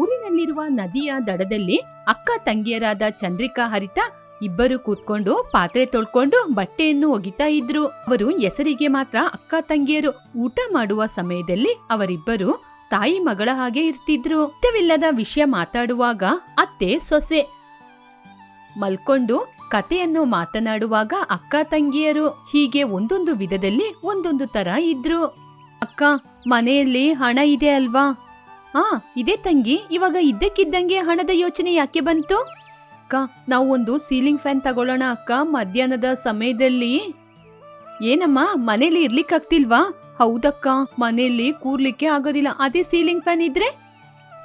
ಊರಿನಲ್ಲಿರುವ ನದಿಯ ದಡದಲ್ಲಿ ಅಕ್ಕ ತಂಗಿಯರಾದ ಚಂದ್ರಿಕಾ ಹರಿತ ಇಬ್ಬರು ಕೂತ್ಕೊಂಡು ಪಾತ್ರೆ ತೊಳ್ಕೊಂಡು ಬಟ್ಟೆಯನ್ನು ಒಗಿತಾ ಇದ್ರು. ಅವರು ಹೆಸರಿಗೆ ಮಾತ್ರ ಅಕ್ಕ ತಂಗಿಯರು ಊಟ ಮಾಡುವ ಸಮಯದಲ್ಲಿ ಅವರಿಬ್ಬರು ತಾಯಿ ಮಗಳ ಹಾಗೆ ಇರ್ತಿದ್ರು. ಇಷ್ಟವಿಲ್ಲದ ವಿಷಯ ಮಾತಾಡುವಾಗ ಅತ್ತೆ ಸೊಸೆ ಮಲ್ಕೊಂಡು ಕತೆಯನ್ನು ಮಾತನಾಡುವಾಗ ಅಕ್ಕ ತಂಗಿಯರು ಹೀಗೆ ಒಂದೊಂದು ವಿಧದಲ್ಲಿ ಒಂದೊಂದು ತರ ಇದ್ರು. ಅಕ್ಕ, ಮನೆಯಲ್ಲಿ ಹಣ ಇದೆ ಅಲ್ವಾ? ಆ, ಇದೇ ತಂಗಿ, ಇವಾಗ ಇದ್ದಕ್ಕಿದ್ದಂಗೆ ಹಣದ ಯೋಚನೆ ಯಾಕೆ ಬಂತು? ಅಕ್ಕ, ನಾವು ಒಂದು ಸೀಲಿಂಗ್ ಫ್ಯಾನ್ ತಗೊಳ್ಳೋಣ ಅಕ್ಕ, ಮಧ್ಯಾಹ್ನದ ಸಮಯದಲ್ಲಿ. ಏನಮ್ಮ, ಮನೇಲಿ ಇರ್ಲಿಕ್ಕಾಗ್ತಿಲ್ವಾ? ಹೌದಕ್ಕ ಮನೆಯಲ್ಲಿ ಕೂರ್ಲಿಕ್ಕೆ ಆಗೋದಿಲ್ಲ. ಅದೇ ಸೀಲಿಂಗ್ ಫ್ಯಾನ್ ಇದ್ರೆ?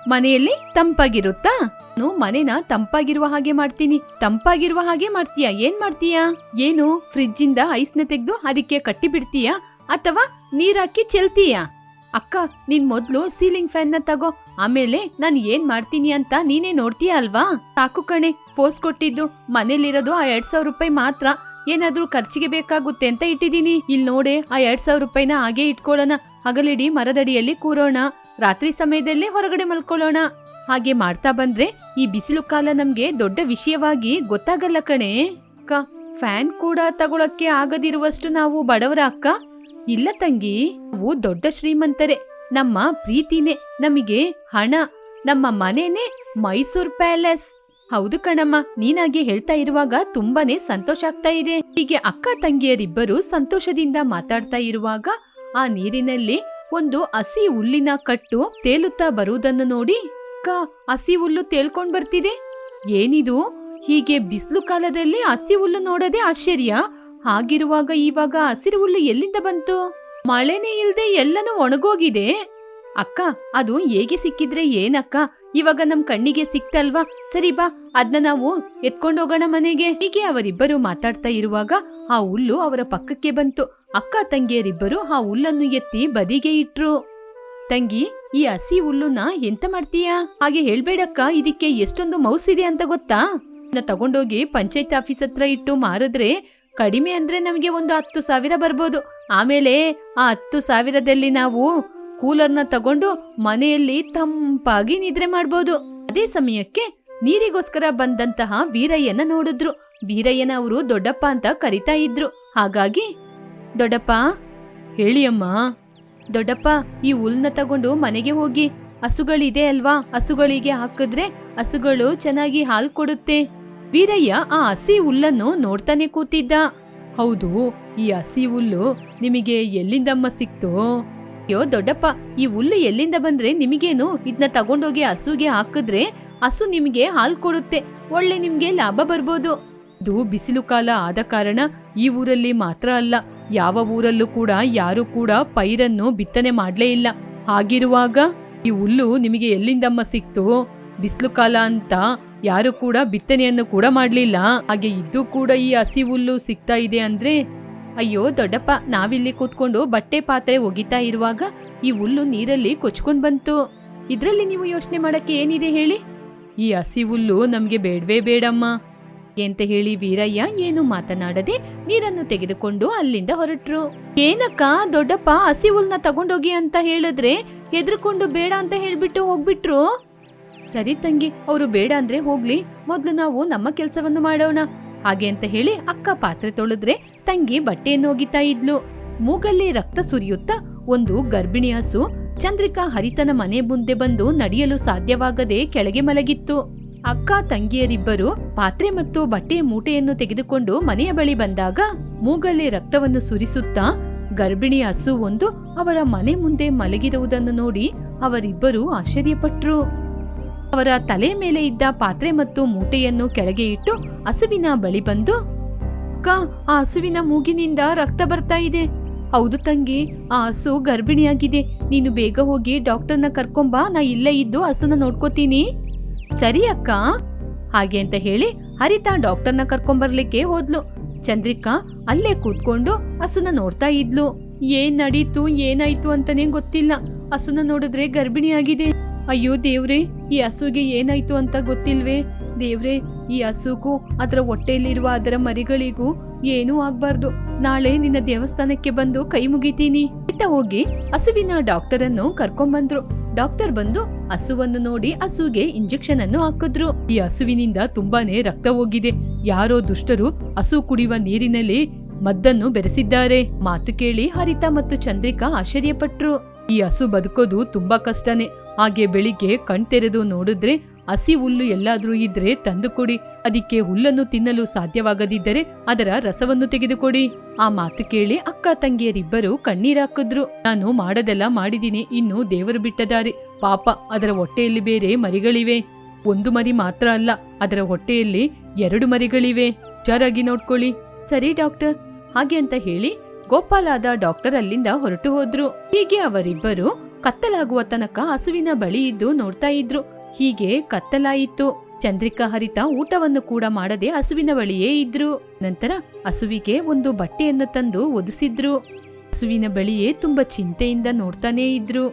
ಮನೆಯಲ್ಲಿ ತಂಪಾಗಿರುತ್ತಾ? ನಾನು ಮನೇನ ತಂಪಾಗಿರುವ ಹಾಗೆ ಮಾಡ್ತೀನಿ. ತಂಪಾಗಿರುವ ಹಾಗೆ ಮಾಡ್ತೀಯಾ? ಏನ್ ಮಾಡ್ತೀಯಾ? ಏನು ಫ್ರಿಜ್ಜಿಂದ ಐಸ್ನ ತೆಗೆದು ಅದಕ್ಕೆ ಕಟ್ಟಿ ಬಿಡ್ತೀಯಾ ಅಥವಾ ನೀರಾಕಿ ಚೆಲ್ತೀಯಾ? ಅಕ್ಕ, ನೀನ್ ಮೊದ್ಲು ಸೀಲಿಂಗ್ ಫ್ಯಾನ್ನ ತಗೋ. ಆಮೇಲೆ ನಾನ್ ಏನ್ ಮಾಡ್ತೀನಿ ಅಂತ ನೀನೇ ನೋಡ್ತೀಯ ಅಲ್ವಾ? ಸಾಕು ಕಣೆ, ಫೋರ್ಸ್ ಕೊಟ್ಟಿದ್ದು. ಮನೇಲಿರೋದು ಆ ಎರಡ್ ಸಾವಿರ ರೂಪಾಯಿ ಮಾತ್ರ. ಏನಾದ್ರೂ ಖರ್ಚಿಗೆ ಬೇಕಾಗುತ್ತೆ ಅಂತ ಇಟ್ಟಿದ್ದೀನಿ. ಇಲ್ಲಿ ನೋಡೆ, ಆ ಎರಡ್ ಸಾವಿರ ರೂಪಾಯಿನ ಹಾಗೆ ಇಟ್ಕೊಳ್ಳೋಣ. ಹಗಲಿಡಿ ಮರದಡಿಯಲ್ಲಿ ಕೂರೋಣ. ರಾತ್ರಿ ಸಮಯದಲ್ಲೇ ಹೊರಗಡೆ ಮಲ್ಕೊಳ್ಳೋಣ. ಹಾಗೆ ಮಾಡ್ತಾ ಬಂದ್ರೆ ಈ ಬಿಸಿಲು ಕಾಲ ನಮ್ಗೆ ದೊಡ್ಡ ವಿಷಯವಾಗಿ ಗೊತ್ತಾಗಲ್ಲ ಕಣೆ. ಅಕ್ಕ, ಫ್ಯಾನ್ ಕೂಡ ತಗೊಳಕ್ಕೆ ಆಗದಿರುವಷ್ಟು ನಾವು ಬಡವರ ಅಕ್ಕ? ಇಲ್ಲ ತಂಗಿ ನಾವು ದೊಡ್ಡ ಶ್ರೀಮಂತರೇ, ನಮ್ಮ ಪ್ರೀತಿನೇ, ನಮಗೆ ಹಣ, ನಮ್ಮ ಮನೆನೇ ಮೈಸೂರ್ ಪ್ಯಾಲೇಸ್. ಹೌದು ಕಣಮ್ಮ, ನೀನಾಗೆ ಹೇಳ್ತಾ ಇರುವಾಗ ತುಂಬಾನೇ ಸಂತೋಷ ಆಗ್ತಾ ಇದೆ. ಹೀಗೆ ಅಕ್ಕ ತಂಗಿಯರಿಬ್ಬರು ಸಂತೋಷದಿಂದ ಮಾತಾಡ್ತಾ ಇರುವಾಗ ಆ ನೀರಿನಲ್ಲಿ ಒಂದು ಹಸಿ ಹುಲ್ಲಿನ ಕಟ್ಟು ತೇಲುತ್ತಾ ಬರುವುದನ್ನು ನೋಡಿ, ಅಕ್ಕ, ಹಸಿ ಹುಲ್ಲು ತೇಲ್ಕೊಂಡ್ ಬರ್ತಿದೆ. ಏನಿದು? ಹೀಗೆ ಬಿಸಿಲು ಕಾಲದಲ್ಲಿ ಹಸಿ ಹುಲ್ಲು ನೋಡದೆ ಆಶ್ಚರ್ಯ. ಹಾಗಿರುವಾಗ ಇವಾಗ ಹಸಿರು ಹುಲ್ಲು ಎಲ್ಲಿಂದ ಬಂತು? ಮಳೆನೇ ಇಲ್ದೆ ಎಲ್ಲನೂ ಒಣಗೋಗಿದೆ. ಅಕ್ಕ, ಅದು ಹೇಗೆ ಸಿಕ್ಕಿದ್ರೆ ಏನಕ್ಕ? ಇವಾಗ ನಮ್ ಕಣ್ಣಿಗೆ ಸಿಕ್ತಲ್ವಾ? ಸರಿ ಬಾ, ಅದ್ನ ನಾವು ಎತ್ಕೊಂಡೋಗೋಣ ಮನೆಗೆ. ಹೀಗೆ ಅವರಿಬ್ಬರು ಮಾತಾಡ್ತಾ ಇರುವಾಗ ಆ ಹುಲ್ಲು ಅವರ ಪಕ್ಕಕ್ಕೆ ಬಂತು. ಅಕ್ಕ ತಂಗಿಯರಿಬ್ಬರು ಆ ಹುಲ್ಲನ್ನು ಎತ್ತಿ ಬದಿಗೆ ಇಟ್ರು. ತಂಗಿ, ಈ ಹಸಿ ಹುಲ್ಲುನ ಎಂತ ಮಾಡ್ತೀಯಾ? ಹಾಗೆ ಹೇಳ್ಬೇಡಕ್ಕ, ಇದಕ್ಕೆ ಎಷ್ಟೊಂದು ಮೌಸ್ ಇದೆ ಅಂತ ಗೊತ್ತಾ? ತಗೊಂಡೋಗಿ ಪಂಚಾಯತ್ ಆಫೀಸ್ ಹತ್ರ ಇಟ್ಟು ಮಾರಿದ್ರೆ ಕಡಿಮೆ ಅಂದ್ರೆ ನಮಗೆ ಒಂದು ಹತ್ತು ಸಾವಿರ ಬರ್ಬೋದು. ಆಮೇಲೆ ಆ ಹತ್ತು ಸಾವಿರದಲ್ಲಿ ನಾವು ಕೂಲರ್ನ ತಗೊಂಡು ಮನೆಯಲ್ಲಿ ತಂಪಾಗಿ ನಿದ್ರೆ ಮಾಡ್ಬೋದು. ಅದೇ ಸಮಯಕ್ಕೆ ನೀರಿಗೋಸ್ಕರ ಬಂದಂತಹ ವೀರಯ್ಯನ ನೋಡಿದ್ರು. ವೀರಯ್ಯನ ಅವರು ದೊಡ್ಡಪ್ಪ ಅಂತ ಕರಿತಾ ಇದ್ರು. ಹಾಗಾಗಿ, ದೊಡ್ಡಪ್ಪ ಹೇಳಿ ಅಮ್ಮ ದೊಡ್ಡಪ್ಪ, ಈ ಹುಲ್ನ ತಗೊಂಡು ಮನೆಗೆ ಹೋಗಿ. ಹಸುಗಳಿದೆ ಅಲ್ವಾ? ಹಸುಗಳಿಗೆ ಹಾಕಿದ್ರೆ ಹಸುಗಳು ಚೆನ್ನಾಗಿ ಹಾಲು ಕೊಡುತ್ತೆ. ವೀರಯ್ಯ ಆ ಹಸಿ ಹುಲ್ಲನ್ನು ನೋಡ್ತಾನೆ ಕೂತಿದ್ದ. ಹೌದು, ಈ ಹಸಿ ಹುಲ್ಲು ನಿಮಗೆ ಎಲ್ಲಿಂದಮ್ಮ ಸಿಕ್ತು? ಅಯ್ಯೋ ದೊಡ್ಡಪ್ಪ, ಈ ಹುಲ್ಲು ಎಲ್ಲಿಂದ ಬಂದ್ರೆ ನಿಮಗೇನು? ಇದನ್ನ ತಗೊಂಡೋಗಿ ಹಸುಗೆ ಹಾಕಿದ್ರೆ ಹಸು ನಿಮಗೆ ಹಾಲು ಕೊಡುತ್ತೆ, ಒಳ್ಳೆ ನಿಮ್ಗೆ ಲಾಭ ಬರ್ಬೋದು. ಇದು ಬಿಸಿಲು ಕಾಲ ಆದ ಕಾರಣ ಈ ಊರಲ್ಲಿ ಮಾತ್ರ ಅಲ್ಲ, ಯಾವ ಊರಲ್ಲೂ ಕೂಡ ಯಾರು ಕೂಡ ಪೈರನ್ನು ಬಿತ್ತನೆ ಮಾಡ್ಲೇ ಇಲ್ಲ. ಹಾಗಿರುವಾಗ ಈ ಹುಲ್ಲು ನಿಮಗೆ ಎಲ್ಲಿಂದಮ್ಮ ಸಿಕ್ತು? ಬಿಸಿಲು ಕಾಲ ಅಂತ ಯಾರು ಕೂಡ ಬಿತ್ತನೆಯನ್ನು ಕೂಡ ಮಾಡಲಿಲ್ಲ. ಹಾಗೆ ಇದ್ದು ಕೂಡ ಈ ಹಸಿ ಹುಲ್ಲು ಸಿಗ್ತಾ ಇದೆ ಅಂದ್ರೆ, ಅಯ್ಯೋ ದೊಡ್ಡಪ್ಪ, ನಾವಿಲ್ಲಿ ಕೂತ್ಕೊಂಡು ಬಟ್ಟೆ ಪಾತ್ರೆ ಒಗಿತಾ ಇರುವಾಗ ಈ ಹುಲ್ಲು ನೀರಲ್ಲಿ ಕೊಚ್ಕೊಂಡು ಬಂತು. ಇದರಲ್ಲಿ ನೀವು ಯೋಚನೆ ಮಾಡಕ್ಕೆ ಏನಿದೆ ಹೇಳಿ? ಈ ಹಸಿ ಹುಲ್ಲು ನಮಗೆ ಬೇಡವೇ ಬೇಡಮ್ಮ. ಎಂತ ಹೇಳಿ ವೀರಯ್ಯ, ಏನು ಮಾತನಾಡದೆ ನೀರನ್ನು ತೆಗೆದುಕೊಂಡು ಅಲ್ಲಿಂದ ಹೊರಟ್ರು. ಏನಕ್ಕ ದೊಡ್ಡಪ್ಪ ಹಸಿ ಹುಲ್ನ ತಗೊಂಡೋಗಿ ಅಂತ ಹೇಳಿದ್ರೆ ಹೆದರ್ಕೊಂಡು ಬೇಡ ಅಂತ ಹೇಳ್ಬಿಟ್ಟು ಹೋಗ್ಬಿಟ್ರು? ಸರಿ ತಂಗಿ, ಅವರು ಬೇಡ ಅಂದ್ರೆ ಹೋಗ್ಲಿ. ಮೊದ್ಲು ನಾವು ನಮ್ಮ ಕೆಲಸವನ್ನು ಮಾಡೋಣ. ಹಾಗೆ ಅಂತ ಹೇಳಿ ಅಕ್ಕ ಪಾತ್ರೆ ತೊಳೆದ್ರೆ ತಂಗಿ ಬಟ್ಟೆಯನ್ನು ಒಗಿತಾ ಇದ್ಲು. ಮೂಗಲ್ಲಿ ರಕ್ತ ಸುರಿಯುತ್ತಾ ಒಂದು ಗರ್ಭಿಣಿ ಹಸು ಚಂದ್ರಿಕಾ ಹರಿತನ ಮನೆ ಮುಂದೆ ಬಂದು ನಡೆಯಲು ಸಾಧ್ಯವಾಗದೆ ಕೆಳಗೆ ಮಲಗಿತ್ತು. ಅಕ್ಕ, ತಂಗಿಯರಿಬ್ಬರು ಪಾತ್ರೆ ಮತ್ತು ಬಟ್ಟೆಯ ಮೂಟೆಯನ್ನು ತೆಗೆದುಕೊಂಡು ಮನೆಯ ಬಳಿ ಬಂದಾಗ ಮೂಗಲ್ಲಿ ರಕ್ತವನ್ನು ಸುರಿಸುತ್ತಾ ಗರ್ಭಿಣಿ ಹಸು ಒಂದು ಅವರ ಮನೆ ಮುಂದೆ ಮಲಗಿರುವುದನ್ನು ನೋಡಿ ಅವರಿಬ್ಬರು ಆಶ್ಚರ್ಯಪಟ್ರು. ಅವರ ತಲೆ ಮೇಲೆ ಇದ್ದ ಪಾತ್ರೆ ಮತ್ತು ಮೂಟೆಯನ್ನು ಕೆಳಗೆ ಇಟ್ಟು ಹಸುವಿನ ಬಳಿ ಬಂದು, ಅಕ್ಕ, ಆ ಹಸುವಿನ ಮೂಗಿನಿಂದ ರಕ್ತ ಬರ್ತಾ ಇದೆ. ಹೌದು ತಂಗಿ, ಆ ಹಸು ಗರ್ಭಿಣಿಯಾಗಿದೆ. ನೀನು ಬೇಗ ಹೋಗಿ ಡಾಕ್ಟರ್ನ ಕರ್ಕೊಂಬಾ. ನಾ ಇಲ್ಲೇ ಇದ್ದು ಹಸುನ ನೋಡ್ಕೋತೀನಿ. ಸರಿ ಅಕ್ಕ. ಹಾಗೆ ಅಂತ ಹೇಳಿ ಹರಿತಾ ಡಾಕ್ಟರ್ನ ಕರ್ಕೊಂಬರ್ಲಿಕ್ಕೆ ಹೋದ್ಲು. ಚಂದ್ರಿಕಾ ಅಲ್ಲೇ ಕೂತ್ಕೊಂಡು ಹಸುನ ನೋಡ್ತಾ ಇದ್ಲು. ಏನ್ ನಡೀತು? ಏನಾಯ್ತು ಅಂತಾನೆ ಗೊತ್ತಿಲ್ಲ. ಹಸುನ ನೋಡಿದ್ರೆ ಗರ್ಭಿಣಿಯಾಗಿದೆ. ಅಯ್ಯೋ ದೇವ್ರೆ, ಈ ಹಸುಗೆ ಏನಾಯ್ತು ಅಂತ ಗೊತ್ತಿಲ್ವೇ? ದೇವ್ರೆ, ಈ ಹಸುಗೂ ಅದರ ಹೊಟ್ಟೆಯಲ್ಲಿರುವ ಅದರ ಮರಿಗಳಿಗೂ ಏನೂ ಆಗ್ಬಾರ್ದು. ನಾಳೆ ನಿನ್ನ ದೇವಸ್ಥಾನಕ್ಕೆ ಬಂದು ಕೈ ಮುಗಿತೀನಿ. ಇತ್ತ ಹೋಗಿ ಹಸುವಿನ ಡಾಕ್ಟರ್ ಅನ್ನು ಕರ್ಕೊಂಡ್ಬಂದ್ರು ಡಾಕ್ಟರ್ ಬಂದು ಹಸುವನ್ನು ನೋಡಿ ಹಸುಗೆ ಇಂಜೆಕ್ಷನ್ ಅನ್ನು ಹಾಕಿದ್ರು. ಈ ಹಸುವಿನಿಂದ ತುಂಬಾನೇ ರಕ್ತ ಹೋಗಿದೆ. ಯಾರೋ ದುಷ್ಟರು ಹಸು ಕುಡಿಯುವ ನೀರಿನಲ್ಲಿ ಮದ್ದನ್ನು ಬೆರೆಸಿದ್ದಾರೆ. ಮಾತು ಕೇಳಿ ಹರಿತಾ ಮತ್ತು ಚಂದ್ರಿಕಾ ಆಶ್ಚರ್ಯಪಟ್ರು. ಈ ಹಸು ಬದುಕೋದು ತುಂಬಾ ಕಷ್ಟನೇ. ಹಾಗೆ ಬೆಳಿಗ್ಗೆ ಕಣ್ತೆರೆದು ನೋಡಿದ್ರೆ ಹಸಿ ಹುಲ್ಲು ಎಲ್ಲಾದ್ರೂ ಇದ್ರೆ ತಂದು ಕೊಡಿ. ಅದಕ್ಕೆ ಹುಲ್ಲನ್ನು ತಿನ್ನಲು ಸಾಧ್ಯವಾಗದಿದ್ದರೆ ಅದರ ರಸವನ್ನು ತೆಗೆದುಕೊಡಿ. ಆ ಮಾತು ಕೇಳಿ ಅಕ್ಕ ತಂಗಿಯರಿಬ್ಬರು ಕಣ್ಣೀರಾಕಿದ್ರು ನಾನು ಮಾಡದೆಲ್ಲ ಮಾಡಿದೀನಿ ಇನ್ನು ದೇವರು ಬಿಟ್ಟದಾರಿ. ಪಾಪ, ಅದರ ಹೊಟ್ಟೆಯಲ್ಲಿ ಬೇರೆ ಮರಿಗಳಿವೆ. ಒಂದು ಮರಿ ಮಾತ್ರ ಅಲ್ಲ, ಅದರ ಹೊಟ್ಟೆಯಲ್ಲಿ ಎರಡು ಮರಿಗಳಿವೆ. ಹುಷಾರಾಗಿ ನೋಡ್ಕೊಳ್ಳಿ. ಸರಿ ಡಾಕ್ಟರ್. ಹಾಗೆ ಅಂತ ಹೇಳಿ ಗೋಪಾಲಾದ ಡಾಕ್ಟರ್ ಅಲ್ಲಿಂದ ಹೊರಟು ಹೋದ್ರು. ಹೀಗೆ ಅವರಿಬ್ಬರು ಕತ್ತಲಾಗುವ ತನಕ ಹಸುವಿನ ಬಳಿ ಇದ್ದು ನೋಡ್ತಾ ಇದ್ರು. ಹೀಗೆ ಕತ್ತಲಾಯಿತು. ಚಂದ್ರಿಕಾ ಹರಿತ ಊಟವನ್ನು ಕೂಡ ಮಾಡದೆ ಹಸುವಿನ ಬಳಿಯೇ ಇದ್ರು. ನಂತರ ಹಸುವಿಗೆ ಒಂದು ಬಟ್ಟೆಯನ್ನು ತಂದು ಒದಿಸಿದ್ರು ಹಸುವಿನ ಬಳಿಯೇ ತುಂಬಾ ಚಿಂತೆಯಿಂದ ನೋಡ್ತಾನೇ ಇದ್ರು.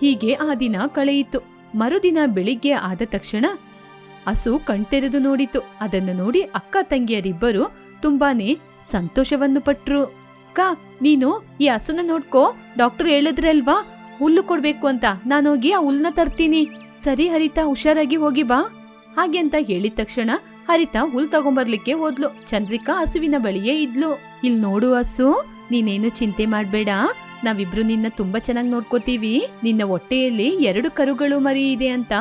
ಹೀಗೆ ಆ ದಿನ ಕಳೆಯಿತು. ಮರುದಿನ ಬೆಳಿಗ್ಗೆ ಆದ ತಕ್ಷಣ ಹಸು ಕಣ್ತೆರೆದು ನೋಡಿತು. ಅದನ್ನು ನೋಡಿ ಅಕ್ಕ ತಂಗಿಯರಿಬ್ಬರು ತುಂಬಾನೇ ಸಂತೋಷವನ್ನು ಪಟ್ರು. ಅಕ್ಕ, ನೀನು ಈ ಹಸುನ ನೋಡ್ಕೋ. ಡಾಕ್ಟರ್ ಹೇಳಿದ್ರಲ್ವಾ? ಹುಲ್ಲು ಕೊಡ್ಬೇಕು ಅಂತ ನಾನೋಗಿ ಆ ಹುಲ್ನ ತರ್ತೀನಿ. ಸರಿ ಹರಿತಾ, ಹುಷಾರಾಗಿ ಹೋಗಿ ಬಾ. ಹಾಗೆ ಅಂತ ಹೇಳಿದ ತಕ್ಷಣ ಹರಿತಾ ಹುಲ್ ತಗೊಂಬರ್ಲಿಕ್ಕೆ ಹೋದ್ಲು. ಚಂದ್ರಿಕಾ ಹಸುವಿನ ಬಳಿಯೇ ಇದ್ಲು. ಇಲ್ ನೋಡು ಹಸು, ನೀನೇನು ಚಿಂತೆ ಮಾಡ್ಬೇಡ. ನಾವಿಬ್ರು ನಿನ್ನ ತುಂಬಾ ಚೆನ್ನಾಗಿ ನೋಡ್ಕೋತೀವಿ. ನಿನ್ನ ಹೊಟ್ಟೆಯಲ್ಲಿ ಎರಡು ಕರುಗಳು ಮರಿ ಇದೆ ಅಂತ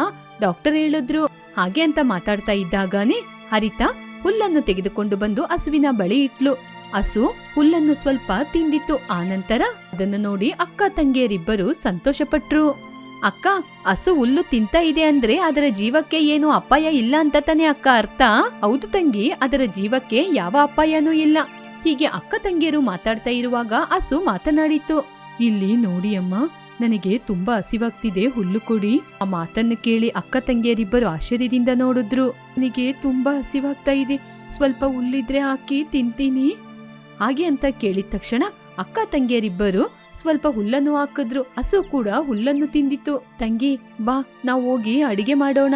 ಡಾಕ್ಟರ್ ಹೇಳಿದ್ರು. ಹಾಗೆ ಅಂತ ಮಾತಾಡ್ತಾ ಇದ್ದಾಗಾನೆ ಹರಿತಾ ಹುಲ್ಲನ್ನು ತೆಗೆದುಕೊಂಡು ಬಂದು ಹಸುವಿನ ಬಳಿ ಇಟ್ಲು. ಹಸು ಹುಲ್ಲನ್ನು ಸ್ವಲ್ಪ ತಿಂದಿತ್ತು. ಆನಂತರ ಅದನ್ನು ನೋಡಿ ಅಕ್ಕ ತಂಗಿಯರಿಬ್ಬರು ಸಂತೋಷಪಟ್ರು. ಅಕ್ಕ, ಹಸು ಹುಲ್ಲು ತಿಂತ ಇದೆ ಅಂದ್ರೆ ಅದರ ಜೀವಕ್ಕೆ ಏನು ಅಪಾಯ ಇಲ್ಲ ಅಂತ ತಾನೇ ಅಕ್ಕ ಅರ್ಥ? ಹೌದು ತಂಗಿ, ಅದರ ಜೀವಕ್ಕೆ ಯಾವ ಅಪಾಯನೂ ಇಲ್ಲ. ಹೀಗೆ ಅಕ್ಕ ತಂಗಿಯರು ಮಾತಾಡ್ತಾ ಇರುವಾಗ ಹಸು ಮಾತನಾಡಿತು. ಇಲ್ಲಿ ನೋಡಿ ಅಮ್ಮ, ನನಗೆ ತುಂಬಾ ಹಸಿವಾಗ್ತಿದೆ, ಹುಲ್ಲು ಕೊಡಿ. ಆ ಮಾತನ್ನು ಕೇಳಿ ಅಕ್ಕ ತಂಗಿಯರಿಬ್ಬರು ಆಶ್ಚರ್ಯದಿಂದ ನೋಡಿದ್ರು. ನನಗೆ ತುಂಬಾ ಹಸಿವಾಗ್ತಾ ಇದೆ. ಸ್ವಲ್ಪ ಹುಲ್ಲಿದ್ರೆ ಹಾಕಿ ತಿಂತೀನಿ. ಹಾಗೆ ಅಂತ ಕೇಳಿದ ತಕ್ಷಣ ಅಕ್ಕ ತಂಗಿಯರಿಬ್ಬರು ಸ್ವಲ್ಪ ಹುಲ್ಲನ್ನು ಹಾಕಿದ್ರು. ಹಸು ಕೂಡ ಹುಲ್ಲನ್ನು ತಿಂದಿತ್ತು. ತಂಗಿ, ಬಾ, ನಾವು ಹೋಗಿ ಅಡಿಗೆ ಮಾಡೋಣ.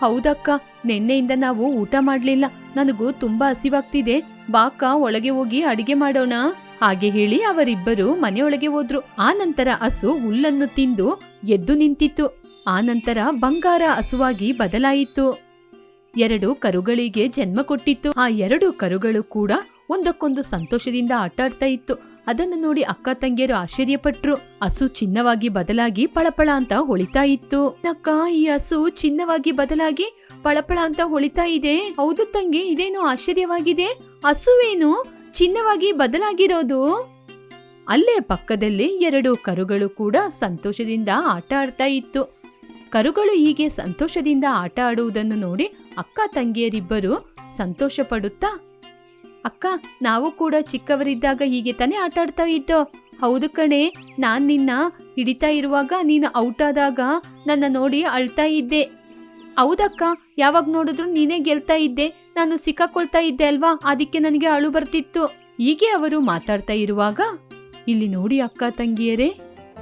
ಹೌದಕ್ಕ, ನಿನ್ನೆಯಿಂದ ನಾವು ಊಟ ಮಾಡ್ಲಿಲ್ಲ. ನನಗೂ ತುಂಬಾ ಹಸಿವಾಗ್ತಿದೆ. ಬಾಕ ಒಳಗೆ ಹೋಗಿ ಅಡಿಗೆ ಮಾಡೋಣ. ಹಾಗೆ ಹೇಳಿ ಅವರಿಬ್ಬರು ಮನೆಯೊಳಗೆ ಹೋದ್ರು. ಆ ನಂತರ ಹಸು ಹುಲ್ಲನ್ನು ತಿಂದು ಎದ್ದು ನಿಂತಿತ್ತು. ಆ ನಂತರ ಬಂಗಾರ ಹಸುವಾಗಿ ಬದಲಾಯಿತು. ಎರಡು ಕರುಗಳಿಗೆ ಜನ್ಮ ಕೊಟ್ಟಿತ್ತು. ಆ ಎರಡು ಕರುಗಳು ಕೂಡ ಒಂದಕ್ಕೊಂದು ಸಂತೋಷದಿಂದ ಆಟಾಡ್ತಾ ಇತ್ತು. ಅದನ್ನು ನೋಡಿ ಅಕ್ಕ ತಂಗಿಯರು ಆಶ್ಚರ್ಯಪಟ್ರು. ಹಸು ಚಿನ್ನವಾಗಿ ಬದಲಾಗಿ ಪಳಪಳ ಅಂತ ಹೊಳಿತಾ ಇತ್ತು. ಅಕ್ಕ, ಈ ಹಸು ಚಿನ್ನವಾಗಿ ಬದಲಾಗಿ ಪಳಪಳ ಅಂತ ಹೊಳಿತಾ ಇದೆ. ಹೌದು ತಂಗಿ, ಇದೇನು ಆಶ್ಚರ್ಯವಾಗಿದೆ? ಹಸುವೇನು ಚಿನ್ನವಾಗಿ ಬದಲಾಗಿರೋದು? ಅಲ್ಲೇ ಪಕ್ಕದಲ್ಲಿ ಎರಡು ಕರುಗಳು ಕೂಡ ಸಂತೋಷದಿಂದ ಆಟ ಆಡ್ತಾ ಇತ್ತು. ಕರುಗಳು ಹೀಗೆ ಸಂತೋಷದಿಂದ ಆಟ ಆಡುವುದನ್ನು ನೋಡಿ ಅಕ್ಕ ತಂಗಿಯರಿಬ್ಬರು ಸಂತೋಷ ಪಡುತ್ತಾ ಅಕ್ಕ, ನಾವು ಕೂಡ ಚಿಕ್ಕವರಿದ್ದಾಗ ಹೀಗೆ ತಾನೇ ಆಟ ಆಡ್ತಾ ಇದ್ದೋ. ಹೌದು ಕಣೆ, ನಾನ್ ನಿನ್ನ ಹಿಡಿತಾ ಇರುವಾಗ ನೀನು ಔಟ್ ಆದಾಗ ನನ್ನ ನೋಡಿ ಅಳ್ತಾ ಇದ್ದೆ. ಹೌದಕ್ಕ, ಯಾವಾಗ ನೋಡಿದ್ರು ನೀನೇ ಗೆಲ್ತಾ ಇದ್ದೆ. ನಾನು ಸಿಕ್ಕಾಕೊಳ್ತಾ ಇದ್ದೆ ಅಲ್ವಾ? ಅದಕ್ಕೆ ನನಗೆ ಅಳು ಬರ್ತಿತ್ತು. ಹೀಗೆ ಅವರು ಮಾತಾಡ್ತಾ ಇರುವಾಗ, ಇಲ್ಲಿ ನೋಡಿ ಅಕ್ಕ ತಂಗಿಯರೇ,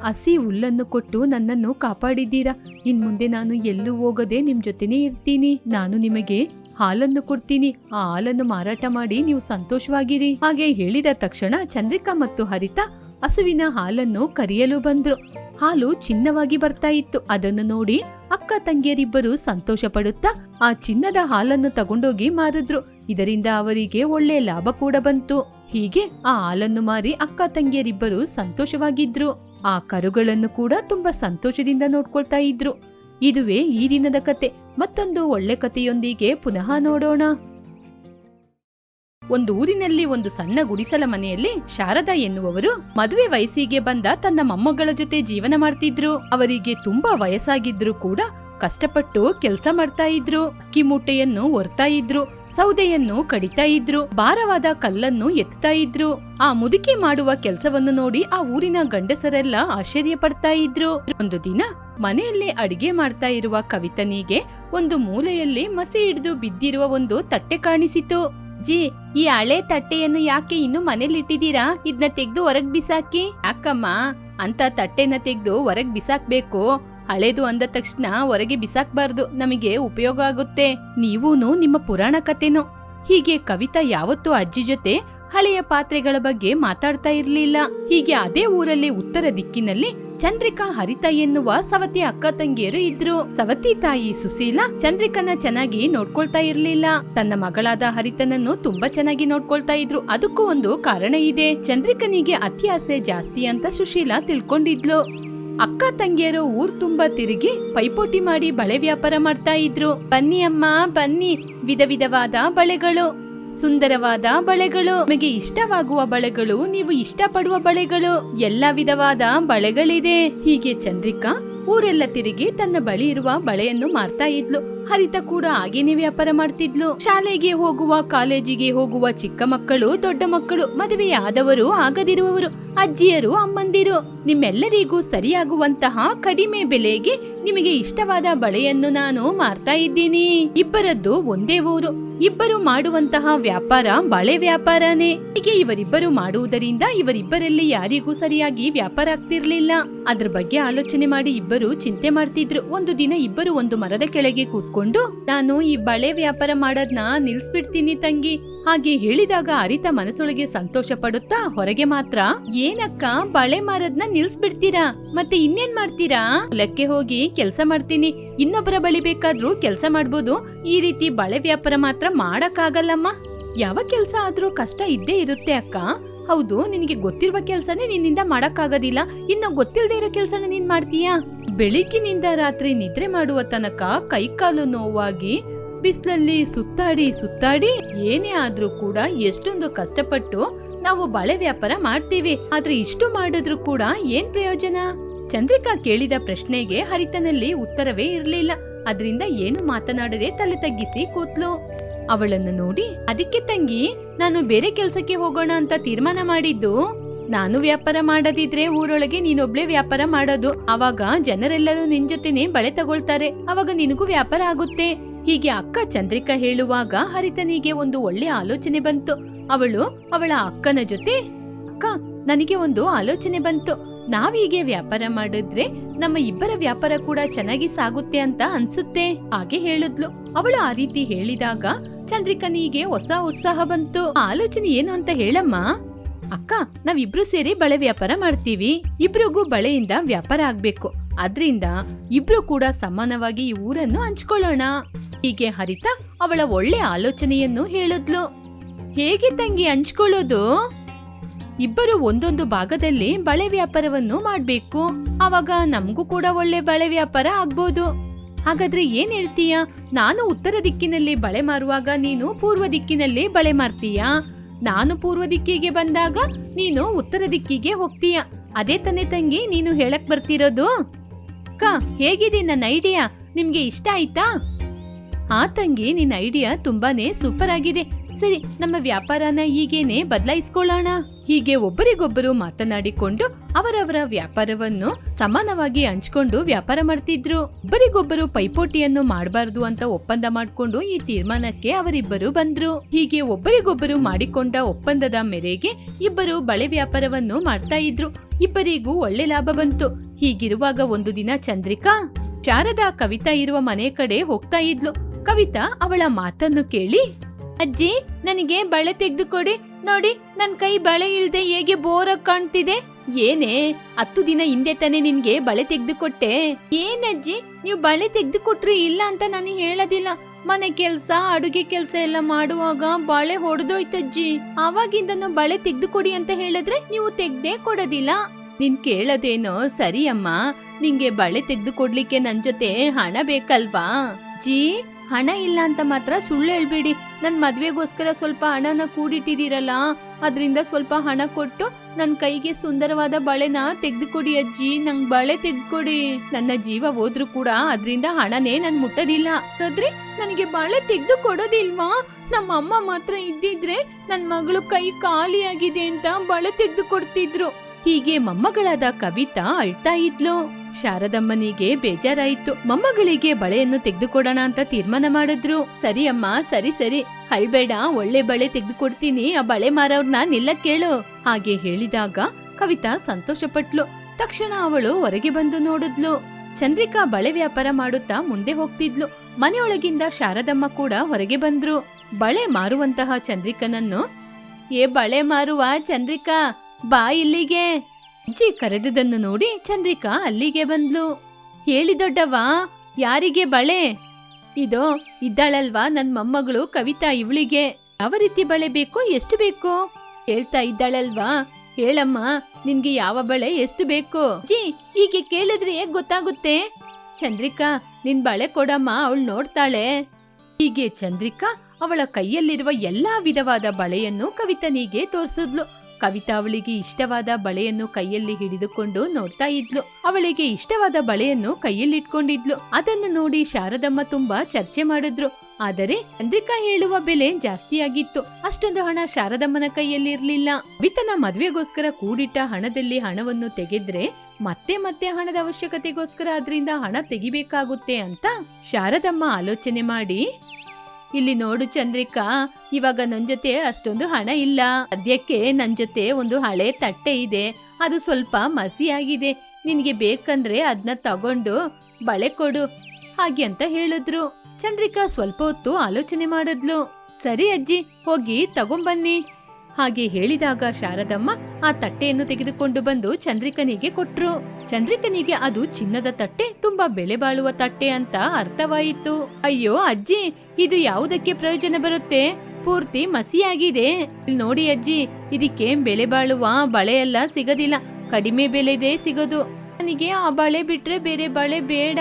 ಹಸಿ ಹುಲ್ಲನ್ನು ಕೊಟ್ಟು ನನ್ನನ್ನು ಕಾಪಾಡಿದ್ದೀರಾ. ಇನ್ಮುಂದೆ ನಾನು ಎಲ್ಲೂ ಹೋಗದೆ ನಿಮ್ ಜೊತೆನೇ ಇರ್ತೀನಿ. ನಾನು ನಿಮಗೆ ಹಾಲನ್ನು ಕೊಡ್ತೀನಿ. ಆ ಹಾಲನ್ನು ಮಾರಾಟ ಮಾಡಿ ನೀವು ಸಂತೋಷವಾಗಿರಿ. ಹಾಗೆ ಹೇಳಿದ ತಕ್ಷಣ ಚಂದ್ರಿಕಾ ಮತ್ತು ಹರಿತಾ ಹಸುವಿನ ಹಾಲನ್ನು ಕರಿಯಲು ಬಂದ್ರು. ಹಾಲು ಚಿನ್ನವಾಗಿ ಬರ್ತಾ ಇತ್ತು. ಅದನ್ನು ನೋಡಿ ಅಕ್ಕ ತಂಗಿಯರಿಬ್ಬರು ಸಂತೋಷ ಪಡುತ್ತಾ ಆ ಚಿನ್ನದ ಹಾಲನ್ನು ತಗೊಂಡೋಗಿ ಮಾರಿದ್ರು. ಇದರಿಂದ ಅವರಿಗೆ ಒಳ್ಳೆ ಲಾಭ ಕೂಡ ಬಂತು. ಹೀಗೆ ಆ ಹಾಲನ್ನು ಮಾರಿ ಅಕ್ಕ ತಂಗಿಯರಿಬ್ಬರು ಸಂತೋಷವಾಗಿದ್ರು. ಆ ಕರುಗಳನ್ನು ಕೂಡ ತುಂಬಾ ಸಂತೋಷದಿಂದ ನೋಡ್ಕೊಳ್ತಾ ಇದ್ರು. ಇದುವೇ ಈ ದಿನದ ಕತೆ. ಮತ್ತೊಂದು ಒಳ್ಳೆ ಕಥೆಯೊಂದಿಗೆ ಪುನಃ ನೋಡೋಣ. ಒಂದು ಊರಿನಲ್ಲಿ ಒಂದು ಸಣ್ಣ ಗುಡಿಸಲ ಮನೆಯಲ್ಲಿ ಶಾರದಾ ಎನ್ನುವವರು ಮದುವೆ ವಯಸ್ಸಿಗೆ ಬಂದ ತನ್ನ ಮೊಮ್ಮಗಳ ಜೊತೆ ಜೀವನ ಮಾಡ್ತಿದ್ರು. ಅವರಿಗೆ ತುಂಬಾ ವಯಸ್ಸಾಗಿದ್ರು ಕೂಡ ಕಷ್ಟಪಟ್ಟು ಕೆಲಸ ಮಾಡ್ತಾ ಇದ್ರು, ಕಿಮೂಟೆಯನ್ನು ಮೂಟೆಯನ್ನು ಒರ್ತಾ ಇದ್ರು, ಸೌದೆಯನ್ನು ಕಡಿತಾ ಇದ್ರು, ಭಾರವಾದ ಕಲ್ಲನ್ನು ಎತ್ತಾ ಇದ್ರು. ಆ ಮುದುಕಿ ಮಾಡುವ ಕೆಲಸವನ್ನು ನೋಡಿ ಆ ಊರಿನ ಗಂಡಸರೆಲ್ಲ ಆಶ್ಚರ್ಯ ಪಡ್ತಾ ಇದ್ರು. ಒಂದು ದಿನ ಮನೆಯಲ್ಲಿ ಅಡಿಗೆ ಮಾಡ್ತಾ ಇರುವ ಕವಿತನಿಗೆ ಒಂದು ಮೂಲೆಯಲ್ಲಿ ಮಸಿ ಹಿಡಿದು ಬಿದ್ದಿರುವ ಒಂದು ತಟ್ಟೆ ಕಾಣಿಸಿತು. ಜಿ, ಈ ಹಳೆ ತಟ್ಟೆಯನ್ನು ಯಾಕೆ ಇನ್ನು ಮನೇಲಿ ಇಟ್ಟಿದ್ದೀರಾ? ಇದನ್ನ ತೆಗೆದು ಹೊರಗ್ ಬಿಸಾಕಿ. ಅಕ್ಕಮ್ಮ ಅಂತ ತಟ್ಟೆನ ತೆಗೆದು ಹೊರಗ್ ಬಿಸಾಕ್ಬೇಕು. ಹಳೇದು ಅಂದ ತಕ್ಷಣ ಹೊರಗೆ ಬಿಸಾಕ್ಬಾರ್ದು. ನಮಗೆ ಉಪಯೋಗ ಆಗುತ್ತೆ. ನೀವೂನು ನಿಮ್ಮ ಪುರಾಣ ಕಥೆನೂ. ಹೀಗೆ ಕವಿತಾ ಯಾವತ್ತೂ ಅಜ್ಜಿ ಜೊತೆ ಹಳೆಯ ಪಾತ್ರೆಗಳ ಬಗ್ಗೆ ಮಾತಾಡ್ತಾ ಇರ್ಲಿಲ್ಲ. ಹೀಗೆ ಅದೇ ಊರಲ್ಲಿ ಉತ್ತರ ದಿಕ್ಕಿನಲ್ಲಿ ಚಂದ್ರಿಕಾ ಹರಿತ ಎನ್ನುವ ಸವತಿ ಅಕ್ಕ ತಂಗಿಯರು ಇದ್ರು. ಸವತಿ ತಾಯಿ ಸುಶೀಲ ಚಂದ್ರಿಕನ ಚೆನ್ನಾಗಿ ನೋಡ್ಕೊಳ್ತಾ ಇರ್ಲಿಲ್ಲ. ತನ್ನ ಮಗಳಾದ ಹರಿತನನ್ನು ತುಂಬಾ ಚೆನ್ನಾಗಿ ನೋಡ್ಕೊಳ್ತಾ ಇದ್ರು. ಅದಕ್ಕೂ ಒಂದು ಕಾರಣ ಇದೆ. ಚಂದ್ರಿಕನಿಗೆ ಅತಿ ಆಸೆ ಜಾಸ್ತಿ ಅಂತ ಸುಶೀಲ ತಿಳ್ಕೊಂಡಿದ್ಲು. ಅಕ್ಕ ತಂಗಿಯರು ಊರ್ ತುಂಬಾ ತಿರುಗಿ ಪೈಪೋಟಿ ಮಾಡಿ ಬಳೆ ವ್ಯಾಪಾರ ಮಾಡ್ತಾ ಇದ್ರು. ಬನ್ನಿ ಅಮ್ಮ, ಬನ್ನಿ. ವಿಧ ವಿಧವಾದ ಬಳೆಗಳು. ಸುಂದರವಾದ ಬಳೆಗಳು. ನಿಮಗೆ ಇಷ್ಟವಾಗುವ ಬಳೆಗಳು, ನೀವು ಇಷ್ಟಪಡುವ ಬಳೆಗಳು. ಎಲ್ಲಾ ವಿಧವಾದ ಬಳೆಗಳಿದೆ. ಹೀಗೆ ಚಂದ್ರಿಕಾ ಊರೆಲ್ಲ ತಿರುಗಿ ತನ್ನ ಬಳಿ ಇರುವ ಬಳೆಯನ್ನು ಮಾರ್ತಾ ಇದ್ಲು. ಹರಿತ ಕೂಡ ಹಾಗೇನೆ ವ್ಯಾಪಾರ ಮಾಡ್ತಿದ್ಲು. ಶಾಲೆಗೆ ಹೋಗುವ, ಕಾಲೇಜಿಗೆ ಹೋಗುವ ಚಿಕ್ಕ ಮಕ್ಕಳು, ದೊಡ್ಡ ಮಕ್ಕಳು, ಮದುವೆಯಾದವರು ಆಗದಿರುವವರು, ಅಜ್ಜಿಯರು ಅಮ್ಮಂದಿರು. ನಿಮ್ಮೆಲ್ಲರಿಗೂ ಸರಿಯಾಗುವಂತಹ ಕಡಿಮೆ ಬೆಲೆಗೆ ನಿಮಗೆ ಇಷ್ಟವಾದ ಬಳೆಯನ್ನು ನಾನು ಮಾರ್ತಾ ಇದ್ದೀನಿ. ಇಬ್ಬರದ್ದು ಒಂದೇ ಊರು. ಇಬ್ಬರು ಮಾಡುವಂತಹ ವ್ಯಾಪಾರ ಬಳೆ ವ್ಯಾಪಾರನೇ. ಹೀಗೆ ಇವರಿಬ್ಬರು ಮಾಡುವುದರಿಂದ ಇವರಿಬ್ಬರಲ್ಲಿ ಯಾರಿಗೂ ಸರಿಯಾಗಿ ವ್ಯಾಪಾರ ಆಗ್ತಿರ್ಲಿಲ್ಲ. ಅದ್ರ ಬಗ್ಗೆ ಆಲೋಚನೆ ಮಾಡಿ ಇಬ್ಬರು ಚಿಂತೆ ಮಾಡ್ತಿದ್ರು. ಒಂದು ದಿನ ಇಬ್ಬರು ಒಂದು ಮರದ ಕೆಳಗೆ ಕೂತ್ಕೊಂಡು, ನಾನು ಈ ಬಳೆ ವ್ಯಾಪಾರ ಮಾಡೋದ್ನ ನಿಲ್ಸ್ಬಿಡ್ತೀನಿ ತಂಗಿ. ಹಾಗೆ ಹೇಳಿದಾಗ ಅರಿತ ಮನಸ್ಸೊಳಗೆ ಸಂತೋಷ ಪಡುತ್ತಾ ಹೊರಗೆ ಮಾತ್ರ, ಏನಕ್ಕ, ಬಳೆ ಮಾರದ್ನ ನಿಲ್ಸ್ಬಿಡ್ತೀರಾ? ಮತ್ತೆ ಇನ್ನೇನ್ ಮಾಡ್ತೀರಾ? ಹೊಲಕ್ಕೆ ಹೋಗಿ ಕೆಲ್ಸ ಮಾಡ್ತೀನಿ. ಇನ್ನೊಬ್ಬರ ಬಳಿ ಬೇಕಾದ್ರೂ ಕೆಲ್ಸ ಮಾಡ್ಬೋದು. ಈ ರೀತಿ ಬಳೆ ವ್ಯಾಪಾರ ಮಾತ್ರ ಮಾಡಕ್ಕಾಗಲ್ಲಮ್ಮ? ಯಾವ ಕೆಲ್ಸ ಆದ್ರೂ ಕಷ್ಟ ಇದ್ದೇ ಇರುತ್ತೆ ಅಕ್ಕ. ಹೌದು, ನಿನಗೆ ಗೊತ್ತಿರುವ ಕೆಲ್ಸನೇ ನಿನ್ನಿಂದ ಮಾಡಕ್ಕಾಗೋದಿಲ್ಲ. ಇನ್ನು ಗೊತ್ತಿಲ್ಲದೆ ಇರೋ ಕೆಲ್ಸನ ನೀನ್ ಮಾಡ್ತೀಯಾ? ಬೆಳಿಗ್ಗಿನಿಂದ ರಾತ್ರಿ ನಿದ್ರೆ ಮಾಡುವ ತನಕ ಕೈಕಾಲು ನೋವಾಗಿ ಬಿಸಿಲಲ್ಲಿ ಸುತ್ತಾಡಿ ಸುತ್ತಾಡಿ ಏನೇ ಆದ್ರೂ ಕೂಡ ಎಷ್ಟೊಂದು ಕಷ್ಟಪಟ್ಟು ನಾವು ಬಳೆ ವ್ಯಾಪಾರ ಮಾಡ್ತೀವಿ. ಆದ್ರೆ ಇಷ್ಟು ಮಾಡಿದ್ರು ಕೂಡ ಏನ್ ಪ್ರಯೋಜನ? ಚಂದ್ರಿಕಾ ಕೇಳಿದ ಪ್ರಶ್ನೆಗೆ ಹರಿತನಲ್ಲಿ ಉತ್ತರವೇ ಇರಲಿಲ್ಲ. ಅದರಿಂದ ಏನು ಮಾತನಾಡದೆ ತಲೆ ತಗ್ಗಿಸಿ ಕೂತ್ಲು. ಅವಳನ್ನು ನೋಡಿ, ಅದಕ್ಕೆ ತಂಗಿ, ನಾನು ಬೇರೆ ಕೆಲಸಕ್ಕೆ ಹೋಗೋಣ ಅಂತ ತೀರ್ಮಾನ ಮಾಡಿದ್ದು. ನಾನು ವ್ಯಾಪಾರ ಮಾಡದಿದ್ರೆ ಊರೊಳಗೆ ನೀನೊಬ್ಳೆ ವ್ಯಾಪಾರ ಮಾಡೋದು. ಅವಾಗ ಜನರೆಲ್ಲರೂ ನಿನ್ ಜೊತೆನೆ ಬಳೆ ತಗೊಳ್ತಾರೆ. ಅವಾಗ ನಿನಗೂ ವ್ಯಾಪಾರ ಆಗುತ್ತೆ. ಹೀಗೆ ಅಕ್ಕ ಚಂದ್ರಿಕಾ ಹೇಳುವಾಗ ಹರಿತನಿಗೆ ಒಂದು ಒಳ್ಳೆ ಆಲೋಚನೆ ಬಂತು. ಅವಳು ಅವಳ ಅಕ್ಕನ ಜೊತೆ, ಅಕ್ಕ, ನನಗೆ ಒಂದು ಆಲೋಚನೆ ಬಂತು. ನಾವೀಗೆ ವ್ಯಾಪಾರ ಮಾಡಿದ್ರೆ ನಮ್ಮ ಇಬ್ಬರ ವ್ಯಾಪಾರ ಕೂಡ ಚೆನ್ನಾಗಿ ಸಾಗುತ್ತೆ ಅಂತ ಅನ್ಸುತ್ತೆ, ಹಾಗೆ ಹೇಳಿದ್ಲು. ಅವಳು ಆ ರೀತಿ ಹೇಳಿದಾಗ ಚಂದ್ರಿಕನಿಗೆ ಹೊಸ ಉತ್ಸಾಹ ಬಂತು. ಆಲೋಚನೆ ಏನು ಅಂತ ಹೇಳಮ್ಮ. ಅಕ್ಕ, ನಾವಿಬ್ರು ಸೇರಿ ಬಳೆ ವ್ಯಾಪಾರ ಮಾಡ್ತೀವಿ. ಇಬ್ರಿಗೂ ಬಳೆಯಿಂದ ವ್ಯಾಪಾರ ಆಗ್ಬೇಕು. ಅದ್ರಿಂದ ಇಬ್ರು ಕೂಡ ಸಮಾನವಾಗಿ ಈ ಊರನ್ನು ಹಂಚ್ಕೊಳ್ಳೋಣ. ಹೀಗೆ ಹರಿತ ಅವಳ ಒಳ್ಳೆ ಆಲೋಚನೆಯನ್ನು ಹೇಳಿದ್ಲು. ಹೇಗೆ ತಂಗಿ ಹಂಚ್ಕೊಳ್ಳೋದು? ಇಬ್ಬರು ಒಂದೊಂದು ಭಾಗದಲ್ಲಿ ಬಳೆ ವ್ಯಾಪಾರವನ್ನು ಮಾಡಬೇಕು. ಅವಾಗ ನಮಗೂ ಕೂಡ ಒಳ್ಳೆ ಬಳೆ ವ್ಯಾಪಾರ ಆಗ್ಬೋದು. ಹಾಗಾದ್ರೆ ಏನ್ ಹೇಳ್ತೀಯ? ನಾನು ಉತ್ತರ ದಿಕ್ಕಿನಲ್ಲಿ ಬಳೆ ಮಾರುವಾಗ ನೀನು ಪೂರ್ವ ದಿಕ್ಕಿನಲ್ಲಿ ಬಳೆ ಮಾರ್ತೀಯಾ? ನಾನು ಪೂರ್ವ ದಿಕ್ಕಿಗೆ ಬಂದಾಗ ನೀನು ಉತ್ತರ ದಿಕ್ಕಿಗೆ ಹೋಗ್ತೀಯ? ಅದೇ ತಾನೇ ತಂಗಿ, ನೀನು ಹೇಳಕ್ ಬರ್ತಿರೋದು? ಅಕ್ಕ, ಹೇಗಿದೆ ನನ್ನ ಐಡಿಯಾ? ನಿಮ್ಗೆ ಇಷ್ಟ ಆಯ್ತಾ? ಆ ತಂಗಿ ನಿನ್ನ ಐಡಿಯಾ ತುಂಬಾನೇ ಸೂಪರ್ ಆಗಿದೆ. ಸರಿ, ನಮ್ಮ ವ್ಯಾಪಾರನ ಈಗೇನೆ ಬದಲಾಯಿಸ್ಕೊಳ್ಳೋಣ. ಹೀಗೆ ಒಬ್ಬರಿಗೊಬ್ಬರು ಮಾತನಾಡಿಕೊಂಡು ಅವರವರ ವ್ಯಾಪಾರವನ್ನು ಸಮಾನವಾಗಿ ಹಂಚ್ಕೊಂಡು ವ್ಯಾಪಾರ ಮಾಡ್ತಿದ್ರು. ಒಬ್ಬರಿಗೊಬ್ಬರು ಪೈಪೋಟಿಯನ್ನು ಮಾಡಬಾರ್ದು ಅಂತ ಒಪ್ಪಂದ ಮಾಡಿಕೊಂಡು ಈ ತೀರ್ಮಾನಕ್ಕೆ ಅವರಿಬ್ಬರು ಬಂದ್ರು. ಹೀಗೆ ಒಬ್ಬರಿಗೊಬ್ಬರು ಮಾಡಿಕೊಂಡ ಒಪ್ಪಂದದ ಮೇರೆಗೆ ಇಬ್ಬರು ಬಳೆ ವ್ಯಾಪಾರವನ್ನು ಮಾಡ್ತಾ ಇದ್ರು. ಇಬ್ಬರಿಗೂ ಒಳ್ಳೆ ಲಾಭ ಬಂತು. ಹೀಗಿರುವಾಗ ಒಂದು ದಿನ ಚಂದ್ರಿಕಾ, ಶಾರದಾ ಕವಿತಾ ಇರುವ ಮನೆ ಕಡೆ ಹೋಗ್ತಾ ಇದ್ಲು. ಕವಿತಾ ಅವಳ ಮಾತನ್ನು ಕೇಳಿ, ಅಜ್ಜಿ, ನನಗೆ ಬಳೆ ತೆಗೆದುಕೊಡಿ. ನೋಡಿ, ನನ್ ಕೈ ಬಳೆ ಇಲ್ದೆ ಹೇಗೆ ಬೋರ ಕಾಣ್ತಿದೆ? ಏನೇ, ಹತ್ತು ದಿನ ಹಿಂದೆ ತಾನೆ ನಿನ್ಗೆ ಬಳೆ ತೆಗೆದುಕೊಟ್ಟೆ. ಏನಜ್ಜಿ, ನೀವು ಬಳೆ ತೆಗೆದುಕೊಟ್ರಿ ಇಲ್ಲ ಅಂತ ನಾನು ಹೇಳೋದಿಲ್ಲ. ಮನೆ ಕೆಲ್ಸ, ಅಡುಗೆ ಕೆಲ್ಸ ಎಲ್ಲ ಮಾಡುವಾಗ ಬಳೆ ಹೊಡೆದೋಯ್ತಜ್ಜಿ. ಆವಾಗಿಂದನು ಬಳೆ ತೆಗೆದುಕೊಡಿ ಅಂತ ಹೇಳಿದ್ರೆ ನೀವು ತೆಗ್ದೇ ಕೊಡೋದಿಲ್ಲ. ನಿನ್ ಕೇಳೋದೇನೋ ಸರಿ ಅಮ್ಮ ನಿಂಗೆ ಬಳೆ ತೆಗೆದುಕೊಡ್ಲಿಕ್ಕೆ ನನ್ ಜೊತೆ ಹಣ ಬೇಕಲ್ವಾ? ಜಿ, ಹಣ ಇಲ್ಲ ಅಂತ ಮಾತ್ರ ಸುಳ್ಳು ಹೇಳ್ಬೇಡಿ. ನನ್ ಮದ್ವೆಗೋಸ್ಕರ ಸ್ವಲ್ಪ ಹಣನ ಕೂಡಿಟ್ಟಿದ್ದೀರಲ್ಲ, ಅದರಿಂದ ಸ್ವಲ್ಪ ಹಣ ಕೊಟ್ಟು ನನ್ ಕೈಗೆ ಸುಂದರವಾದ ಬಳೆನ ತೆಗೆದುಕೊಡಿ ಅಜ್ಜಿ. ನಂಗ್ ಬಳೆ ತೆಗೆದುಕೊಡಿ. ನನ್ನ ಜೀವ ಹೋದ್ರೂ ಕೂಡ ಅದರಿಂದ ಹಣನೇ ನನ್ ಮುಟ್ಟದಿಲ್ಲ. ಆದ್ರೆ ನನಗೆ ಬಳೆ ತೆಗೆದು ಕೊಡೋದಿಲ್ವಾ ನಮ್ಮ ಅಮ್ಮ ಮಾತ್ರ ಇದ್ದಿದ್ರೆ ನನ್ ಮಗಳು ಕೈ ಖಾಲಿಯಾಗಿದೆ ಅಂತ ಬಳೆ ತೆಗೆದು ಕೊಡ್ತಿದ್ರು ಹೀಗೆ ಮೊಮ್ಮಗಳಾದ ಕವಿತಾ ಅಳ್ತಾ ಇದ್ಲು. ಶಾರದಮ್ಮನಿಗೆ ಬೇಜಾರಾಯಿತು. ಮೊಮ್ಮಗಳಿಗೆ ಬಳೆಯನ್ನು ತೆಗೆದುಕೊಡೋಣ ಅಂತ ತೀರ್ಮಾನ ಮಾಡಿದ್ರು. ಸರಿ ಅಮ್ಮ, ಸರಿ ಸರಿ. ಅಳ್ಬೇಡ ಒಳ್ಳೆ ಬಳೆ ತೆಗೆದುಕೊಡ್ತೀನಿ. ಆ ಬಳೆ ಮಾರವ್ರನ್ನ ನಿಲ್ಲ ಕೇಳು. ಹಾಗೆ ಹೇಳಿದಾಗ ಕವಿತಾ ಸಂತೋಷಪಟ್ಲು. ತಕ್ಷಣ ಅವಳು ಹೊರಗೆ ಬಂದು ನೋಡಿದ್ಲು. ಚಂದ್ರಿಕಾ ಬಳೆ ವ್ಯಾಪಾರ ಮಾಡುತ್ತಾ ಮುಂದೆ ಹೋಗ್ತಿದ್ಲು. ಮನೆಯೊಳಗಿಂದ ಶಾರದಮ್ಮ ಕೂಡ ಹೊರಗೆ ಬಂದ್ರು. ಬಳೆ ಮಾರುವಂತಹ ಚಂದ್ರಿಕನನ್ನು, ಏ ಬಳೆ ಮಾರುವ ಚಂದ್ರಿಕಾ ಬಾ ಇಲ್ಲಿಗೆ. ಅಜ್ಜಿ ಕರೆದದನ್ನು ನೋಡಿ ಚಂದ್ರಿಕಾ ಅಲ್ಲಿಗೆ ಬಂದ್ಲು. ಹೇಳಿ ದೊಡ್ಡವ್ವ, ಯಾರಿಗೆ ಬಳೆ? ಇದೋ, ಇದ್ದಾಳಲ್ವಾ ನನ್ ಮೊಮ್ಮಗಳು ಕವಿತಾ ಇವಳಿಗೆ. ಯಾವ ರೀತಿ ಬಳೆ ಬೇಕು ಎಷ್ಟು ಬೇಕು? ಹೇಳ್ತಾ ಇದ್ದಾಳಲ್ವಾ? ಹೇಳಮ್ಮ, ನಿನ್ಗೆ ಯಾವ ಬಳೆ ಎಷ್ಟು ಬೇಕು? ಜಿ ಹೀಗೆ ಕೇಳಿದ್ರೆ ಗೊತ್ತಾಗುತ್ತೆ? ಚಂದ್ರಿಕಾ, ನಿನ್ ಬಳೆ ಕೊಡಮ್ಮ, ಅವಳು ನೋಡ್ತಾಳೆ. ಹೀಗೆ ಚಂದ್ರಿಕಾ ಅವಳ ಕೈಯಲ್ಲಿರುವ ಎಲ್ಲಾ ವಿಧವಾದ ಬಳೆಯನ್ನು ಕವಿತನಿಗೆ ತೋರಿಸಿದ್ಲು. ಕವಿತಾ ಅವಳಿಗೆ ಇಷ್ಟವಾದ ಬಳೆಯನ್ನು ಕೈಯಲ್ಲಿ ಹಿಡಿದುಕೊಂಡು ನೋಡ್ತಾ ಇದ್ಲು. ಅವಳಿಗೆ ಇಷ್ಟವಾದ ಬಳೆಯನ್ನು ಕೈಯಲ್ಲಿಟ್ಕೊಂಡಿದ್ಲು ಅದನ್ನು ನೋಡಿ ಶಾರದಮ್ಮ ತುಂಬಾ ಚರ್ಚೆ ಮಾಡಿದ್ರು. ಆದರೆ ಚಂದ್ರಿಕಾ ಹೇಳುವ ಬೆಲೆ ಜಾಸ್ತಿಯಾಗಿತ್ತು. ಅಷ್ಟೊಂದು ಹಣ ಶಾರದಮ್ಮನ ಕೈಯಲ್ಲಿ ಇರ್ಲಿಲ್ಲ. ವಿತನ ಮದ್ವೆಗೋಸ್ಕರ ಕೂಡಿಟ್ಟ ಹಣದಲ್ಲಿ ಹಣವನ್ನು ತೆಗೆದ್ರೆ ಮತ್ತೆ ಮತ್ತೆ ಹಣದ ಅವಶ್ಯಕತೆಗೋಸ್ಕರ ಅದರಿಂದ ಹಣ ತೆಗಿಬೇಕಾಗುತ್ತೆ ಅಂತ ಶಾರದಮ್ಮ ಆಲೋಚನೆ ಮಾಡಿ ಇಲ್ಲಿ ನೋಡು ಚಂದ್ರಿಕಾ, ಇವಾಗ ನನ್ ಜೊತೆ ಅಷ್ಟೊಂದು ಹಣ ಇಲ್ಲ. ಸದ್ಯಕ್ಕೆ ನನ್ ಜೊತೆ ಒಂದು ಹಳೆ ತಟ್ಟೆ ಇದೆ. ಅದು ಸ್ವಲ್ಪ ಮಸಿಯಾಗಿದೆ ನಿನ್ಗೆ ಬೇಕಂದ್ರೆ ಅದನ್ನ ತಗೊಂಡು ಬಳೆ ಕೊಡು. ಹಾಗೆ ಅಂತ ಹೇಳಿದ್ರು. ಚಂದ್ರಿಕಾ ಸ್ವಲ್ಪ ಹೊತ್ತು ಆಲೋಚನೆ ಮಾಡಿದ್ಲು. ಸರಿ ಅಜ್ಜಿ, ಹೋಗಿ ತಗೊಂಬನ್ನಿ. ಹಾಗೆ ಹೇಳಿದಾಗ ಶಾರದಮ್ಮ ಆ ತಟ್ಟೆಯನ್ನು ತೆಗೆದುಕೊಂಡು ಬಂದು ಚಂದ್ರಿಕನಿಗೆ ಕೊಟ್ರು. ಚಂದ್ರಿಕನಿಗೆ ಅದು ಚಿನ್ನದ ತಟ್ಟೆ, ತುಂಬಾ ಬೆಲೆ ಬಾಳುವ ತಟ್ಟೆ ಅಂತ ಅರ್ಥವಾಯಿತು. ಅಯ್ಯೋ ಅಜ್ಜಿ, ಇದು ಯಾವುದಕ್ಕೆ ಪ್ರಯೋಜನ ಬರುತ್ತೆ? ಪೂರ್ತಿ ಮಸಿಯಾಗಿದೆ. ನೋಡಿ ಅಜ್ಜಿ ಇದಕ್ಕೆ ಬೆಲೆ ಬಾಳುವ? ಬಳೆ ಎಲ್ಲ ಸಿಗದಿಲ್ಲ. ಕಡಿಮೆ ಬೆಲೆದೇ ಸಿಗೋದು. ನನಗೆ ಆ ಬಳೆ ಬಿಟ್ರೆ ಬೇರೆ ಬಳೆ ಬೇಡ.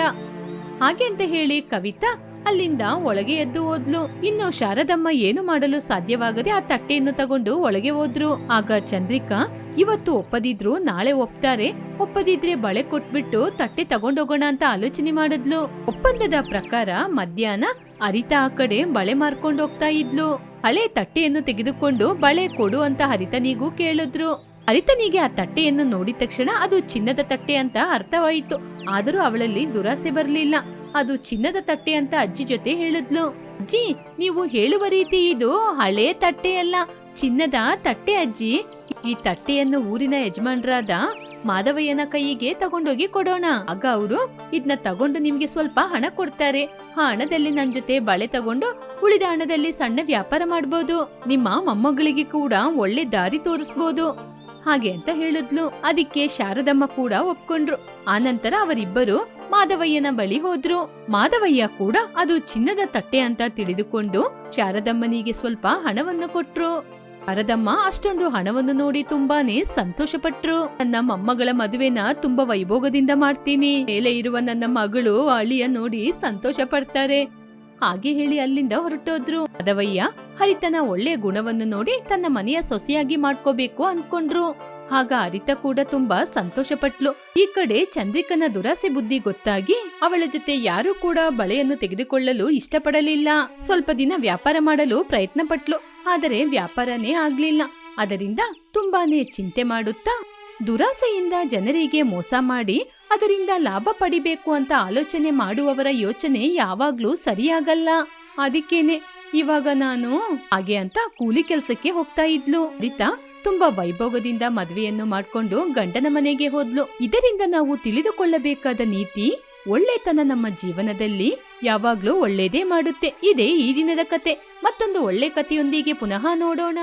ಹಾಗೆ ಅಂತ ಹೇಳಿ ಕವಿತಾ ಅಲ್ಲಿಂದ ಒಳಗೆ ಎದ್ದು ಹೋದ್ಲು. ಇನ್ನು ಶಾರದಮ್ಮ ಏನು ಮಾಡಲು ಸಾಧ್ಯವಾಗದೆ ಆ ತಟ್ಟೆಯನ್ನು ತಗೊಂಡು ಒಳಗೆ ಹೋದ್ರು. ಆಗ ಚಂದ್ರಿಕಾ, ಇವತ್ತು ಒಪ್ಪದಿದ್ರು ನಾಳೆ ಒಪ್ತಾರೆ. ಒಪ್ಪದಿದ್ರೆ ಬಳೆ ಕೊಟ್ಬಿಟ್ಟು ತಟ್ಟೆ ತಗೊಂಡೋಗೋಣ ಅಂತ ಆಲೋಚನೆ ಮಾಡಿದ್ಲು. ಒಪ್ಪಂದದ ಪ್ರಕಾರ ಮಧ್ಯಾಹ್ನ ಹರಿತಾ ಆ ಕಡೆ ಬಳೆ ಮಾರ್ಕೊಂಡು ಹೋಗ್ತಾ ಇದ್ಲು. ಹಳೆ ತಟ್ಟೆಯನ್ನು ತೆಗೆದುಕೊಂಡು ಬಳೆ ಕೊಡು ಅಂತ ಹರಿತನಿಗೂ ಕೇಳಿದ್ರು. ಹರಿತನಿಗೆ ಆ ತಟ್ಟೆಯನ್ನು ನೋಡಿದ ತಕ್ಷಣ ಅದು ಚಿನ್ನದ ತಟ್ಟೆ ಅಂತ ಅರ್ಥವಾಯಿತು. ಆದರೂ ಅವಳಲ್ಲಿ ದುರಾಸೆ ಬರಲಿಲ್ಲ. ಅದು ಚಿನ್ನದ ತಟ್ಟೆ ಅಂತ ಅಜ್ಜಿ ಜೊತೆ ಹೇಳಿದ್ಲು. ಅಜ್ಜಿ, ನೀವು ಹೇಳುವ ರೀತಿ ಇದು ಹಳೆ ತಟ್ಟೆ ಅಲ್ಲ. ಚಿನ್ನದ ತಟ್ಟೆ ಅಜ್ಜಿ. ಈ ತಟ್ಟೆಯನ್ನು ಊರಿನ ಯಜಮಾನರಾದ ಮಾಧವಯ್ಯನ ಕೈಗೆ ತಗೊಂಡೋಗಿ ಕೊಡೋಣ. ಆಗ ಅವರು ಇದನ್ನ ತಗೊಂಡು ನಿಮ್ಗೆ ಸ್ವಲ್ಪ ಹಣ ಕೊಡ್ತಾರೆ. ಆ ಹಣದಲ್ಲಿ ನನ್ ಜೊತೆ ಬಳೆ ತಗೊಂಡು ಉಳಿದ ಹಣದಲ್ಲಿ ಸಣ್ಣ ವ್ಯಾಪಾರ ಮಾಡ್ಬೋದು. ನಿಮ್ಮ ಮೊಮ್ಮಗಳಿಗೆ ಕೂಡ ಒಳ್ಳೆ ದಾರಿ ತೋರಿಸ್ಬೋದು. ಹಾಗೆ ಅಂತ ಹೇಳಿದ್ಲು. ಅದಕ್ಕೆ ಶಾರದಮ್ಮ ಕೂಡ ಒಪ್ಕೊಂಡ್ರು. ಆನಂತರ ಅವರಿಬ್ಬರು ಮಾಧವಯ್ಯನ ಬಳಿ ಹೋದ್ರು. ಮಾಧವಯ್ಯ ಕೂಡ ಅದು ಚಿನ್ನದ ತಟ್ಟೆ ಅಂತ ತಿಳಿದುಕೊಂಡು ಶಾರದಮ್ಮನಿಗೆ ಸ್ವಲ್ಪ ಹಣವನ್ನು ಕೊಟ್ರು. ಶಾರದಮ್ಮ ಅಷ್ಟೊಂದು ಹಣವನ್ನು ನೋಡಿ ತುಂಬಾನೇ ಸಂತೋಷಪಟ್ರು. ನನ್ನ ಮೊಮ್ಮಗಳ ಮದುವೆನ ತುಂಬಾ ವೈಭೋಗದಿಂದ ಮಾಡ್ತೀನಿ. ಮೇಲೆ ಇರುವ ನನ್ನ ಮಗಳು ಅಳಿಯ ನೋಡಿ ಸಂತೋಷ ಪಡ್ತಾರೆ ಹಾಗೆ ಹೇಳಿ ಅಲ್ಲಿಂದ ಹೊರಟೋದ್ರು. ಮಾಧವಯ್ಯ ಹರಿತನ ಒಳ್ಳೆ ಗುಣವನ್ನು ನೋಡಿ ತನ್ನ ಮನೆಯ ಸೊಸೆಯಾಗಿ ಮಾಡ್ಕೋಬೇಕು ಅನ್ಕೊಂಡ್ರು. ಆಗ ಅರಿತ ಕೂಡ ತುಂಬಾ ಸಂತೋಷಪಟ್ಲು. ಈ ಕಡೆ ಚಂದ್ರಿಕನ ದುರಾಸೆ ಬುದ್ಧಿ ಗೊತ್ತಾಗಿ ಅವಳ ಜೊತೆ ಯಾರೂ ಕೂಡ ಬಳೆಯನ್ನು ತೆಗೆದುಕೊಳ್ಳಲು ಇಷ್ಟಪಡಲಿಲ್ಲ. ಸ್ವಲ್ಪ ದಿನ ವ್ಯಾಪಾರ ಮಾಡಲು ಪ್ರಯತ್ನ ಪಟ್ಲು ಆದರೆ ವ್ಯಾಪಾರನೇ ಆಗ್ಲಿಲ್ಲ. ಅದರಿಂದ ತುಂಬಾನೇ ಚಿಂತೆ ಮಾಡುತ್ತಾ ದುರಾಸೆಯಿಂದ ಜನರಿಗೆ ಮೋಸ ಮಾಡಿ ಅದರಿಂದ ಲಾಭ ಪಡಿಬೇಕು ಅಂತ ಆಲೋಚನೆ ಮಾಡುವವರ ಯೋಚನೆ ಯಾವಾಗ್ಲೂ ಸರಿಯಾಗಲ್ಲ. ಅದಕ್ಕೇನೆ ಇವಾಗ ನಾನು ಹಾಗೆ ಅಂತ ಕೂಲಿ ಕೆಲ್ಸಕ್ಕೆ ಹೋಗ್ತಾ ಇದ್ಲು. ರೀತಾ ತುಂಬಾ ವೈಭೋಗದಿಂದ ಮದುವೆಯನ್ನು ಮಾಡ್ಕೊಂಡು ಗಂಡನ ಮನೆಗೆ ಹೋದ್ಲು. ಇದರಿಂದ ನಾವು ತಿಳಿದುಕೊಳ್ಳಬೇಕಾದ ನೀತಿ, ಒಳ್ಳೆತನ ನಮ್ಮ ಜೀವನದಲ್ಲಿ ಯಾವಾಗ್ಲೂ ಒಳ್ಳೇದೇ ಮಾಡುತ್ತೆ. ಇದೇ ಈ ದಿನದ ಕತೆ. ಮತ್ತೊಂದು ಒಳ್ಳೆ ಕಥೆಯೊಂದಿಗೆ ಪುನಃ ನೋಡೋಣ.